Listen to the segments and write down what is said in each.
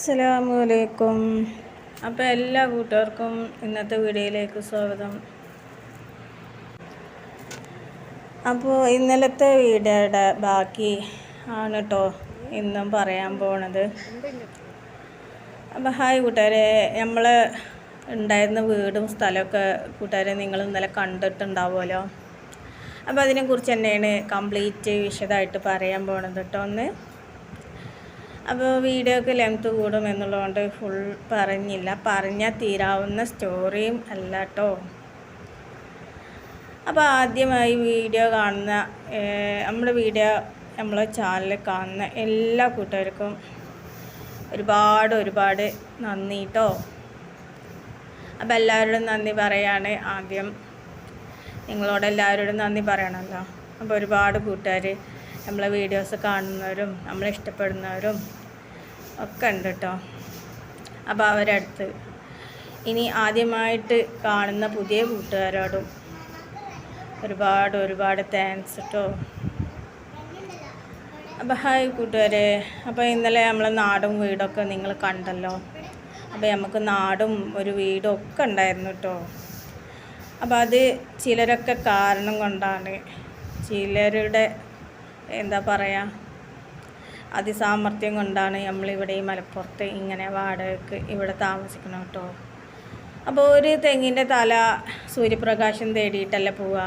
അസ്സലാമു അലൈക്കും അപ്പോൾ എല്ലാ കൂട്ടുകാർക്കും ഇന്നത്തെ വീഡിയോയിലേക്ക് സ്വാഗതം. അപ്പോൾ ഇന്നലത്തെ വീഡിയോയുടെ ബാക്കി ആണ് കേട്ടോ ഇന്നും പറയാൻ പോണത്. അപ്പോൾ ഹായ് കൂട്ടുകാരെ നമ്മൾ ഉണ്ടായിരുന്ന വീടും സ്ഥലമൊക്കെ കൂട്ടുകാരെ നിങ്ങൾ ഇന്നലെ കണ്ടിട്ടുണ്ടാവുമല്ലോ. അപ്പോൾ അതിനെക്കുറിച്ച് തന്നെയാണ് കംപ്ലീറ്റ് വിശദമായിട്ട് പറയാൻ പോണത് കേട്ടോ ഒന്ന്. അപ്പോൾ വീഡിയോക്ക് ലെങ്ത് കൂടും എന്നുള്ളതുകൊണ്ട് ഫുൾ പറഞ്ഞില്ല. പറഞ്ഞാൽ തീരാവുന്ന സ്റ്റോറിയും അല്ല കേട്ടോ അപ്പോൾ ആദ്യമായി വീഡിയോ കാണുന്ന നമ്മുടെ വീഡിയോ നമ്മളെ ചാനലിൽ കാണുന്ന എല്ലാ കൂട്ടുകാർക്കും ഒരുപാട് ഒരുപാട് നന്ദി കേട്ടോ അപ്പോൾ എല്ലാവരോടും നന്ദി പറയാണ് ആദ്യം. നിങ്ങളോട് എല്ലാവരോടും നന്ദി പറയണമല്ലോ അപ്പോൾ ഒരുപാട് കൂട്ടുകാർ നമ്മളെ വീഡിയോസ് കാണുന്നവരും നമ്മളെ ഇഷ്ടപ്പെടുന്നവരും ഒക്കെ ഉണ്ട് കേട്ടോ. അപ്പോൾ അവരടുത്ത്. ഇനി ആദ്യമായിട്ട് കാണുന്ന പുതിയ കൂട്ടുകാരോടും ഒരുപാട് ഒരുപാട് താങ്ക്സ് കേട്ടോ അപ്പോൾ ഹായ് കൂട്ടുകാരെ. അപ്പോൾ ഇന്നലെ നമ്മൾ നാടും വീടൊക്കെ നിങ്ങൾ കണ്ടല്ലോ. അപ്പോൾ നമുക്ക് നാടും ഒരു വീടും ഒക്കെ ഉണ്ടായിരുന്നു കേട്ടോ അപ്പോൾ അത് ചിലരൊക്കെ കാരണം കൊണ്ടാണ്. ചിലരുടെ എന്താ പറയുക അതിസാമർഥ്യം കൊണ്ടാണ് നമ്മളിവിടെ ഈ മലപ്പുറത്ത് ഇങ്ങനെ വാടകയ്ക്ക് ഇവിടെ താമസിക്കണം കേട്ടോ. അപ്പോൾ ഒരു തെങ്ങിന്റെ തല സൂര്യപ്രകാശം തേടിയിട്ടല്ല പോവുക?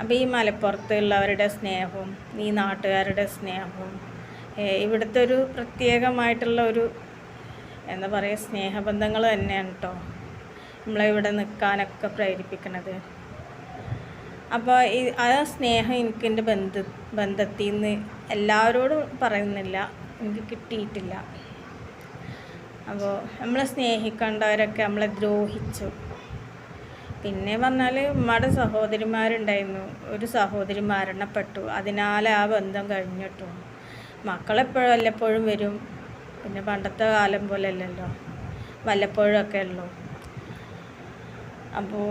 അപ്പോൾ ഈ മലപ്പുറത്തുള്ളവരുടെ സ്നേഹവും ഈ നാട്ടുകാരുടെ സ്നേഹവും ഇവിടുത്തെ ഒരു പ്രത്യേകമായിട്ടുള്ള ഒരു എന്താ പറയുക സ്നേഹബന്ധങ്ങൾ തന്നെയാണ് കേട്ടോ. നമ്മളെ ഇവിടെ നിൽക്കാനൊക്കെ പ്രേരിപ്പിക്കണത് അപ്പോൾ ഈ ആ സ്നേഹം എനിക്ക് എന്റെ ബന്ധ ബന്ധത്തിൽ നിന്ന് എല്ലാവരോടും പറയുന്നില്ല. എനിക്ക് കിട്ടിയിട്ടില്ല. അപ്പോൾ നമ്മളെ സ്നേഹിക്കേണ്ടവരൊക്കെ നമ്മളെ ദ്രോഹിച്ചു. പിന്നെ പറഞ്ഞാൽ ഉമ്മയുടെ സഹോദരിമാരുണ്ടായിരുന്നു. ഒരു സഹോദരി മരണപ്പെട്ടു. അതിനാൽ ആ ബന്ധം കഴിഞ്ഞിട്ടു. മക്കളെപ്പോഴും വല്ലപ്പോഴും വരും. പിന്നെ പണ്ടത്തെ കാലം പോലെ അല്ലല്ലോ വല്ലപ്പോഴും ഒക്കെ ഉള്ളൂ അപ്പോൾ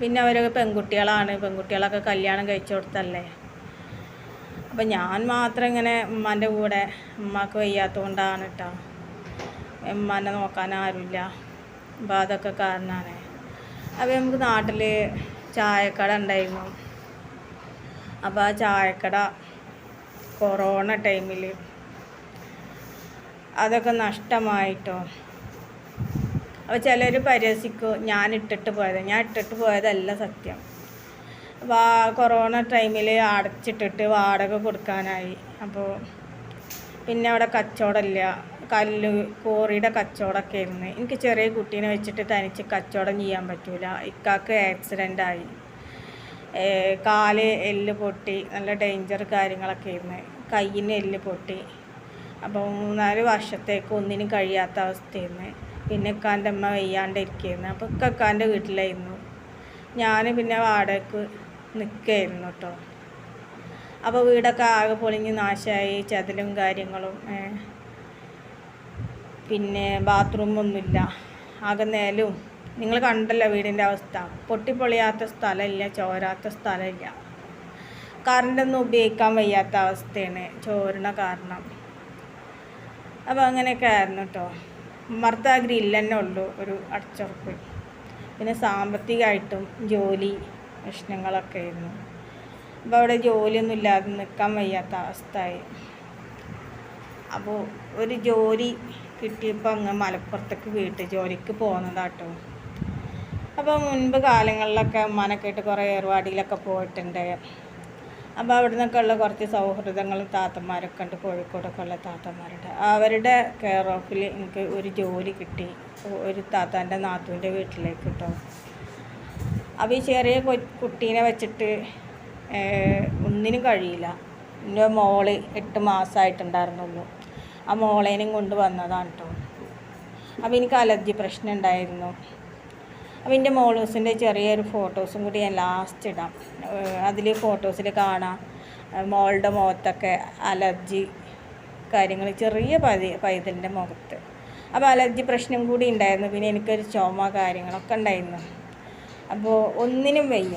പിന്നെ അവരൊക്കെ പെൺകുട്ടികളാണ്. പെൺകുട്ടികളൊക്കെ കല്യാണം കഴിച്ചു കൊടുത്തല്ലേ അപ്പം ഞാൻ മാത്രം ഇങ്ങനെ ഉമ്മാന്റെ കൂടെ ഉമ്മാക്ക് വയ്യാത്തതുകൊണ്ടാണ് കേട്ടോ ഉമ്മാനെ നോക്കാൻ ആരുമില്ല അപ്പം അതൊക്കെ കാരണമാണ് അപ്പം നമുക്ക് നാട്ടിൽ ചായക്കട ഉണ്ടായിരുന്നു. അപ്പോൾ ആ ചായക്കട കൊറോണ ടൈമിൽ അതൊക്കെ നഷ്ടമായിട്ടോ? അപ്പോൾ ചിലർ പരിഹസിക്കും ഞാൻ ഇട്ടിട്ട് പോയത് ഞാൻ ഇട്ടിട്ട് പോയതല്ല സത്യം. ആ കൊറോണ ടൈമിൽ അടച്ചിട്ടിട്ട് വാടക കൊടുക്കാനായി. അപ്പോൾ പിന്നെ അവിടെ കച്ചവടമില്ല കല്ല് കോറിയുടെ കച്ചവടമൊക്കെ ആയിരുന്നു. എനിക്ക് ചെറിയ കുട്ടീനെ വെച്ചിട്ട് തനിച്ച് കച്ചവടം ചെയ്യാൻ പറ്റൂല. ഇക്കാക്ക് ആക്സിഡന്റ് ആയി. കാൽ എല്ല് പൊട്ടി നല്ല ഡേഞ്ചർ കാര്യങ്ങളൊക്കെ ആയിരുന്നു. കയ്യിന് എല്ല് പൊട്ടി. അപ്പോൾ മൂന്നാൽ വർഷത്തേക്ക് ഒന്നിനും കഴിയാത്ത അവസ്ഥയായിരുന്നു. പിന്നെ ഇക്കാന്റെ അമ്മ വയ്യാണ്ട് വയ്യാണ്ടിരിക്കുകയായിരുന്നു അപ്പോൾ ഇക്കാന്റെ വീട്ടിലായിരുന്നു. ഞാൻ പിന്നെ വാടകയ്ക്ക് നിൽക്കുകയായിരുന്നു കേട്ടോ. അപ്പോൾ വീടൊക്കെ ആകെ പൊളിഞ്ഞ് നാശമായി. ചതിലും കാര്യങ്ങളും പിന്നെ ബാത്റൂമൊന്നുമില്ല. ആകെ നേലും നിങ്ങൾ കണ്ടല്ലോ വീടിന്റെ അവസ്ഥ. പൊട്ടിപ്പൊളിയാത്ത സ്ഥലമില്ല ചോരാത്ത സ്ഥലമില്ല. കറണ്ടൊന്നും ഉപയോഗിക്കാൻ വയ്യാത്ത അവസ്ഥയാണ്. ചോരണ കാരണം. അപ്പോൾ അങ്ങനെയൊക്കെ ആയിരുന്നു കേട്ടോ. മർദ്ദ ഗ്രില്ല് തന്നെ ഉള്ളൂ ഒരു അടച്ചുറപ്പ്. പിന്നെ സാമ്പത്തികമായിട്ടും ജോലി പ്രശ്നങ്ങളൊക്കെ ആയിരുന്നു അപ്പോൾ അവിടെ ജോലിയൊന്നും ഇല്ലാതെ നിൽക്കാൻ വയ്യാത്ത അവസ്ഥയായി. അപ്പോൾ ഒരു ജോലി കിട്ടിയപ്പോൾ അങ്ങ് മലപ്പുറത്തേക്ക് വീട്ട് ജോലിക്ക് പോകുന്നതാട്ടോ. അപ്പോൾ മുൻപ് കാലങ്ങളിലൊക്കെ ഉമ്മാനൊക്കെ ആയിട്ട് കുറേ ഏർവാടിയിലൊക്കെ പോയിട്ടുണ്ട്. അപ്പോൾ അവിടെ നിന്നൊക്കെ ഉള്ള കുറച്ച് സൗഹൃദങ്ങളും താത്തന്മാരൊക്കെ ഉണ്ട് കോഴിക്കോടൊക്കെ ഉള്ള താത്തന്മാരുണ്ട് അവരുടെ കെയർ ഓഫിൽ എനിക്ക് ഒരു ജോലി കിട്ടി. ഒരു താത്താന്റെ നാത്തൂന്റെ വീട്ടിലേക്ക് കിട്ടും അപ്പോൾ ഈ ചെറിയ കുട്ടീനെ വെച്ചിട്ട് ഒന്നിനും കഴിയില്ല. എന്റെ മോൾ എട്ട് മാസമായിട്ടുണ്ടായിരുന്നുള്ളൂ ആ മോളേനെയും കൊണ്ട് വന്നതാണ് കേട്ടോ അപ്പോൾ എനിക്ക് അലർജി പ്രശ്നം ഉണ്ടായിരുന്നു. അപ്പോൾ എന്റെ മോളൂസിന്റെ ചെറിയൊരു ഫോട്ടോസും കൂടി ഞാൻ ലാസ്റ്റ് ഇടാം. അതിൽ ഫോട്ടോസിൽ കാണാം. മോളുടെ മുഖത്തൊക്കെ അലർജി കാര്യങ്ങൾ ചെറിയ പതി പൈതലിന്റെ മുഖത്ത്. അപ്പോൾ അലർജി പ്രശ്നം കൂടി ഉണ്ടായിരുന്നു. പിന്നെ എനിക്കൊരു ചുമ കാര്യങ്ങളൊക്കെ ഉണ്ടായിരുന്നു. അപ്പോൾ ഒന്നിനും വയ്യ.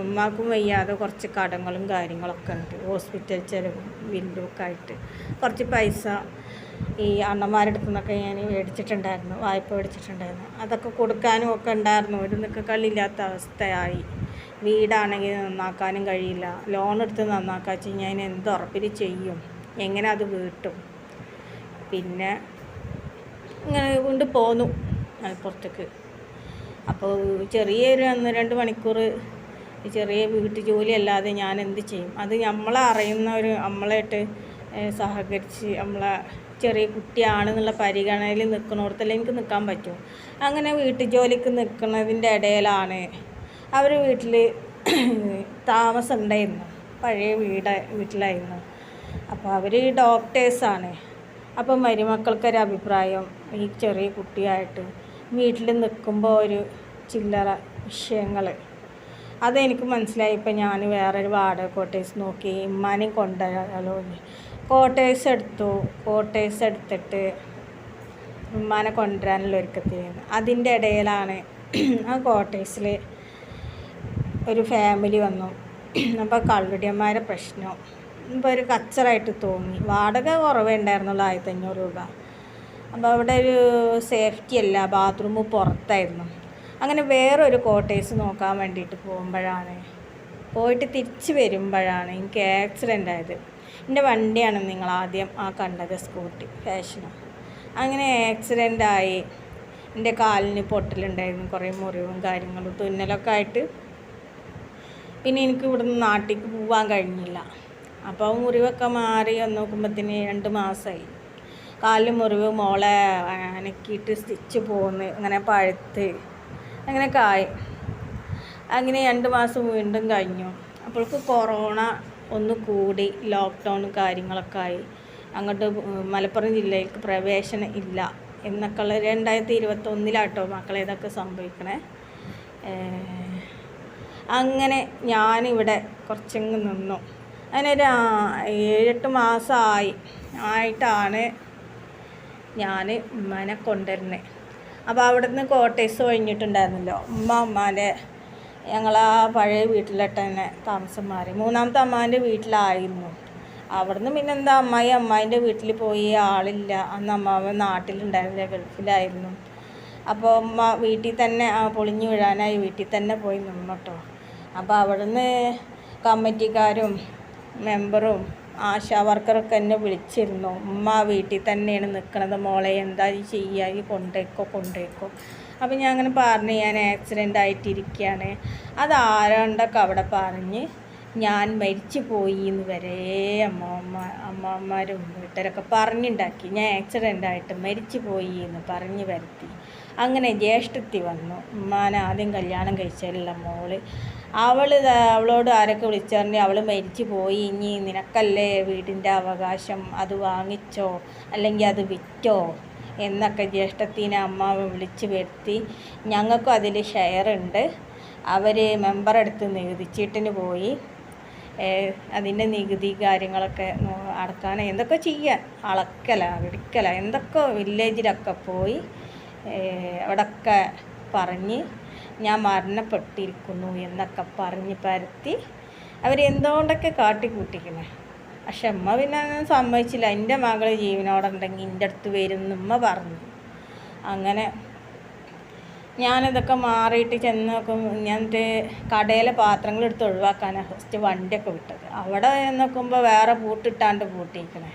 ഉമ്മാക്കും വയ്യാതെ കുറച്ച് കടങ്ങളും കാര്യങ്ങളൊക്കെ ഉണ്ട്. ഹോസ്പിറ്റൽ ചിലവും ബില്ലും ഒക്കെ ആയിട്ട് കുറച്ച് പൈസ ഈ അണ്ണന്മാരുടെ അടുത്ത് നിന്നൊക്കെ ഞാൻ മേടിച്ചിട്ടുണ്ടായിരുന്നു വായ്പ മേടിച്ചിട്ടുണ്ടായിരുന്നു. അതൊക്കെ കൊടുക്കാനും ഒക്കെ ഉണ്ടായിരുന്നു. ഒരു നിൽക്കക്കള്ളില്ലാത്ത അവസ്ഥയായി. വീടാണെങ്കിൽ നന്നാക്കാനും കഴിയില്ല. ലോൺ എടുത്ത് നന്നാക്കാൻ വെച്ച് അതിന് എന്ത് ഉറപ്പിൽ ചെയ്യും? എങ്ങനെ അത് വീട്ടും? പിന്നെ ഇങ്ങനെ കൊണ്ട് പോന്നു മലപ്പുറത്തേക്ക്. അപ്പോൾ ചെറിയൊരു ഒന്ന് രണ്ട് മണിക്കൂർ ചെറിയ വീട്ടു ജോലി അല്ലാതെ ഞാൻ എന്ത് ചെയ്യും? അത് നമ്മളെ അറിയുന്ന ഒരു നമ്മളായിട്ട് സഹകരിച്ച് നമ്മളെ ചെറിയ കുട്ടിയാണെന്നുള്ള പരിഗണനയിൽ നിൽക്കുന്നിടത്തല്ലേ എനിക്ക് നിൽക്കാൻ പറ്റും. അങ്ങനെ വീട്ടു ജോലിക്ക് നിൽക്കുന്നതിന്റെ ഇടയിലാണ് അവർ വീട്ടിൽ താമസം ഉണ്ടായിരുന്നു പഴയ വീട് വീട്ടിലായിരുന്നു. അപ്പോൾ അവർ ഡോക്ടേഴ്സാണ്. അപ്പം മരുമക്കൾക്കൊരു അഭിപ്രായം ഈ ചെറിയ കുട്ടിയായിട്ട് വീട്ടിൽ നിൽക്കുമ്പോൾ ഒരു ചില്ലറ വിഷയങ്ങൾ. അതെനിക്ക് മനസ്സിലായി. ഇപ്പം ഞാൻ വേറൊരു വാടക കോട്ടേഴ്സ് നോക്കി ഇമ്മാനെയും കൊണ്ടുവരാലോ കോട്ടേഴ്സ് എടുത്തു. കോട്ടേഴ്സ് എടുത്തിട്ട് ഉമ്മാനെ കൊണ്ടുവരാനുള്ള ഒരുക്കത്തിലായിരുന്നു. അതിന്റെ ഇടയിലാണ് ആ കോട്ടേഴ്സിൽ ഒരു ഫാമിലി വന്നു. അപ്പോൾ കള്ളുടിയന്മാരെ പ്രശ്നം. ഇപ്പോൾ ഒരു കച്ചറായിട്ട് തോന്നി. വാടക കുറവേ ഉണ്ടായിരുന്നുള്ളൂ ആയിരത്തഞ്ഞൂറ് രൂപ. അപ്പോൾ അവിടെ ഒരു സേഫ്റ്റി അല്ല ബാത്റൂം പുറത്തായിരുന്നു. അങ്ങനെ വേറൊരു കോട്ടേഴ്സ് നോക്കാൻ വേണ്ടിയിട്ട് പോകുമ്പോഴാണ്. പോയിട്ട് തിരിച്ച് വരുമ്പോഴാണ് എനിക്ക് ആക്സിഡന്റ് ആയത്. എന്റെ വണ്ടിയാണ് നിങ്ങൾ ആദ്യം ആ കണ്ടത് സ്കൂട്ടി ഫാഷനും അങ്ങനെ ആക്സിഡന്റ് ആയി. എന്റെ കാലിന് പൊട്ടലുണ്ടായിരുന്നു കുറേ മുറിവും കാര്യങ്ങളും തുന്നലൊക്കെ ആയിട്ട്. പിന്നെ എനിക്ക് ഇവിടുന്ന് നാട്ടിലേക്ക് പോകാൻ കഴിഞ്ഞില്ല. അപ്പോൾ മുറിവൊക്കെ മാറി വന്ന് നോക്കുമ്പോഴത്തേന് രണ്ട് മാസമായി കാലിൽ മുറിവ് മോളെ അനക്കിയിട്ട് സ്റ്റിച്ച് പോന്ന് അങ്ങനെ പഴുത്ത് അങ്ങനെയൊക്കെ ആയി. അങ്ങനെ രണ്ട് മാസം വീണ്ടും കഴിഞ്ഞു. അപ്പോൾക്ക് കൊറോണ ഒന്ന് കൂടി ലോക്ക്ഡൗൺ കാര്യങ്ങളൊക്കെ ആയി അങ്ങോട്ട് മലപ്പുറം ജില്ലയിലേക്ക് പ്രവേശനം ഇല്ല. എന്നൊക്കെ ഉള്ള രണ്ടായിരത്തി ഇരുപത്തൊന്നിലാട്ടോ മക്കളെ ഇതൊക്കെ സംഭവിക്കണേ. അങ്ങനെ ഞാനിവിടെ കുറച്ചങ്ങ് നിന്നു. ആ- ഏഴെട്ട് മാസമായി ആയിട്ടാണ് ഞാൻ ഉമ്മനെ കൊണ്ടുവരുന്നത് അപ്പോൾ അവിടെ നിന്ന് കോട്ടേഴ്സ് കഴിഞ്ഞിട്ടുണ്ടായിരുന്നല്ലോ. ഉമ്മ ഉമ്മാന്റെ ഞങ്ങൾ ആ പഴയ വീട്ടിലിട്ട് തന്നെ താമസം മാറി മൂന്നാമത്തെ അമ്മാന്റെ വീട്ടിലായിരുന്നു. അവിടുന്ന് പിന്നെ എന്താ അമ്മായി അമ്മായിന്റെ വീട്ടിൽ പോയി ആളില്ല. അന്ന് അമ്മാവൻ നാട്ടിലുണ്ടായിരുന്നില്ല ഗൾഫിലായിരുന്നു. അപ്പോൾ അമ്മ വീട്ടിൽ തന്നെ പൊളിഞ്ഞു വീഴാനായി വീട്ടിൽ തന്നെ പോയി നിന്നോട്ടോ. അപ്പോൾ അവിടുന്ന് കമ്മിറ്റിക്കാരും മെമ്പറും ആശാ വർക്കറൊക്കെ എന്നെ വിളിച്ചിരുന്നു. ഉമ്മ വീട്ടിൽ തന്നെയാണ് നിൽക്കണത് മോളെ എന്താ ചെയ്യാ? ഈ കൊണ്ടേക്കോ കൊണ്ടേക്കോ. അപ്പം ഞാൻ അങ്ങനെ പറഞ്ഞു ഞാൻ ആക്സിഡന്റ് ആയിട്ടിരിക്കുകയാണ് അത് ആരാണ്ടൊക്കെ അവിടെ പറഞ്ഞ് ഞാൻ മരിച്ചു പോയി എന്ന് വരെ അമ്മമ്മ അമ്മമാരും വീട്ടുകാരൊക്കെ പറഞ്ഞുണ്ടാക്കി. ഞാൻ ആക്സിഡന്റ് ആയിട്ട് മരിച്ചു പോയി എന്ന് പറഞ്ഞ് വരുത്തി. അങ്ങനെ ജ്യേഷ്ഠത്തി വന്നു. ഉമ്മാനെ ആദ്യം കല്യാണം കഴിച്ചാലുള്ള മോൾ? അവൾ അവളോട് ആരൊക്കെ വിളിച്ചറിഞ്ഞ് അവൾ മരിച്ചു പോയി ഇനി നിനക്കല്ലേ വീടിന്റെ അവകാശം? അത് വാങ്ങിച്ചോ? അല്ലെങ്കിൽ അത് വിറ്റോ? എന്നൊക്കെ ജ്യേഷ്ഠത്തിനെ അമ്മ വിളിച്ച് വരുത്തി. ഞങ്ങൾക്കും അതിൽ ഷെയർ ഉണ്ട്. അവർ മെമ്പറെടുത്ത് നികുതിച്ചീട്ടിന് പോയി. അതിന്റെ നികുതി കാര്യങ്ങളൊക്കെ അടക്കാൻ എന്തൊക്കെ ചെയ്യാൻ അളക്കല വിടിക്കല എന്തൊക്കെ വില്ലേജിലൊക്കെ പോയി അവിടൊക്കെ പറഞ്ഞ് ഞാൻ മരണപ്പെട്ടിരിക്കുന്നു എന്നൊക്കെ പറഞ്ഞ് പരത്തി അവരെന്തുകൊണ്ടൊക്കെ കാട്ടിക്കൂട്ടിക്കണേ പക്ഷെ അമ്മ പിന്നെ അങ്ങനെ സമ്മതിച്ചില്ല. എന്റെ മകൾ ജീവനോടെ ഉണ്ടെങ്കിൽ എന്റെ അടുത്ത് വരും ഉമ്മ പറഞ്ഞു. അങ്ങനെ ഞാനിതൊക്കെ മാറിയിട്ട് ചെന്ന് നോക്കുമ്പോൾ ഞാൻ കടയിലെ പാത്രങ്ങൾ എടുത്ത് ഒഴിവാക്കാനാണ് ഫസ്റ്റ് വണ്ടിയൊക്കെ വിട്ടത്. അവിടെ നോക്കുമ്പോൾ വേറെ പൂട്ടിട്ടാണ്ട് പൂട്ടിയിരിക്കണേ.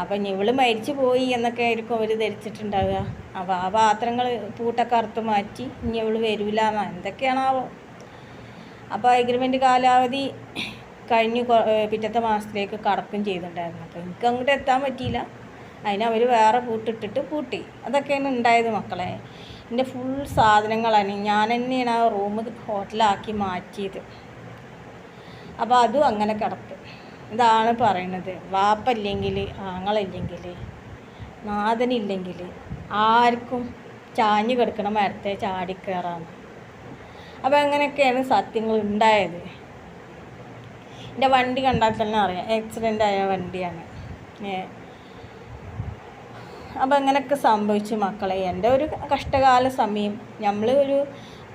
അപ്പം ഇവൾ മരിച്ചു പോയി എന്നൊക്കെ ആയിരിക്കും അവർ ധരിച്ചിട്ടുണ്ടാവുക. അപ്പോൾ ആ പാത്രങ്ങൾ പൂട്ടൊക്കെ അറുത്ത് മാറ്റി ഇനി ഇവൾ വരില്ല എന്തൊക്കെയാണാവോ? അപ്പോൾ എഗ്രിമെന്റ് കാലാവധി കഴിഞ്ഞ് പിറ്റത്തെ മാസത്തിലേക്ക് കടക്കും ചെയ്തിട്ടുണ്ടായിരുന്നു. അപ്പോൾ എനിക്ക് അങ്ങോട്ട് എത്താൻ പറ്റിയില്ല. അതിന് അവർ വേറെ പൂട്ടിട്ടിട്ട് പൂട്ടി. അതൊക്കെയാണ് ഉണ്ടായത് മക്കളെ. എന്റെ ഫുൾ സാധനങ്ങളാണ്. ഞാൻ തന്നെയാണ് ആ റൂം ഹോട്ടലാക്കി മാറ്റിയത്. അപ്പോൾ അതും അങ്ങനെ കിടക്കും ഇതാണ് പറയണത്. വാപ്പല്ലെങ്കിൽ ആങ്ങളില്ലെങ്കിൽ നാഥനില്ലെങ്കിൽ ആർക്കും ചാഞ്ഞു കിടക്കണ മരത്തെ ചാടിക്കയറാണ് അപ്പോൾ അങ്ങനെയൊക്കെയാണ് സത്യങ്ങൾ ഉണ്ടായത്. എന്റെ വണ്ടി കണ്ടാൽ തന്നെ അറിയാം. ആക്സിഡന്റ് ആയ വണ്ടിയാണ്. അപ്പം അപ്പോൾ അങ്ങനെയൊക്കെ സംഭവിച്ചു മക്കളെ. എന്റെ ഒരു കഷ്ടകാല സമയം. നമ്മൾ ഒരു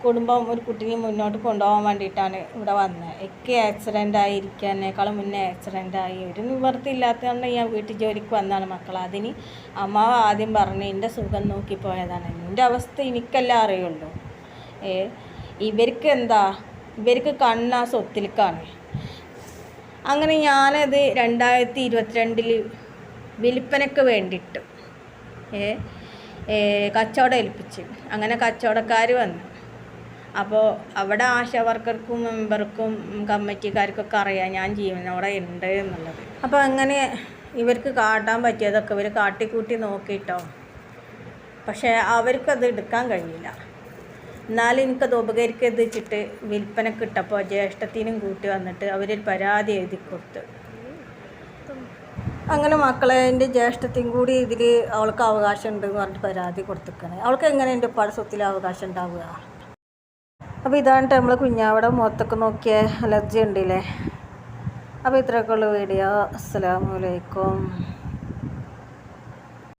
കുടുംബം ഒരു കുട്ടിയെ മുന്നോട്ട് കൊണ്ടുപോകാൻ വേണ്ടിയിട്ടാണ് ഇവിടെ വന്നത് എനിക്ക് ആക്സിഡന്റ് ആയിരിക്കാനേക്കാളും മുന്നേ ആക്സിഡന്റ് ആയി. ഒരു നിവൃത്തി ഇല്ലാത്തതുകൊണ്ട് ഞാൻ വീട്ടിൽ ജോലിക്ക് വന്നതാണ് മക്കൾ അതിന് അമ്മാവ് ആദ്യം പറഞ്ഞ് എന്റെ സുഖം നോക്കി പോയതാണ്. എന്റെ അവസ്ഥ എനിക്കെല്ലാം അറിയുള്ളൂ. ഏ. ഇവർക്ക് എന്താ? ഇവർക്ക് കണ്ണാ സ്വത്തിലേക്കാണ് അങ്ങനെ ഞാനത് രണ്ടായിരത്തി ഇരുപത്തിരണ്ടിൽ വിൽപ്പനയ്ക്ക് വേണ്ടിയിട്ട് കച്ചവടം ഏൽപ്പിച്ച്. അങ്ങനെ കച്ചവടക്കാർ വന്നു. അപ്പോൾ അവിടെ ആശാ വർക്കർക്കും മെമ്പർക്കും കമ്മിറ്റിക്കാർക്കൊക്കെ അറിയാം ഞാൻ ജീവനോടെ ഉണ്ട് എന്നുള്ളത്. അപ്പോൾ അങ്ങനെ ഇവർക്ക് കാട്ടാൻ പറ്റിയതൊക്കെ ഇവർ കാട്ടിക്കൂട്ടി നോക്കിയിട്ടോ പക്ഷേ അവർക്കത് എടുക്കാൻ കഴിയില്ല. എന്നാലും എനിക്കത് ഉപകരിക്കരുത് വെച്ചിട്ട് വിൽപ്പനക്ക് ഇട്ടപ്പോൾ ജ്യേഷ്ഠത്തിനും കൂട്ടി വന്നിട്ട് അവരൊരു പരാതി എഴുതി കൊടുത്തു. അങ്ങനെ മക്കളെ എന്റെ ജ്യേഷ്ഠത്തിയും കൂടി ഇതിൽ അവൾക്ക് അവകാശം ഉണ്ട് എന്ന് പറഞ്ഞിട്ട് പരാതി കൊടുത്തിക്കണേ അവൾക്ക് എങ്ങനെ എന്റെ ഉപ്പാടെ സ്വത്തിൽ അവകാശം ഉണ്ടാവുക? അപ്പോൾ ഇതാണ് നമ്മൾ കുഞ്ഞാവിടെ. മുഖത്തൊക്കെ നോക്കിയ അലർജി ഉണ്ടല്ലേ? അപ്പോൾ ഇത്രയൊക്കെ ഉള്ള വീഡിയോ. അസ്സലാമു അലൈക്കും.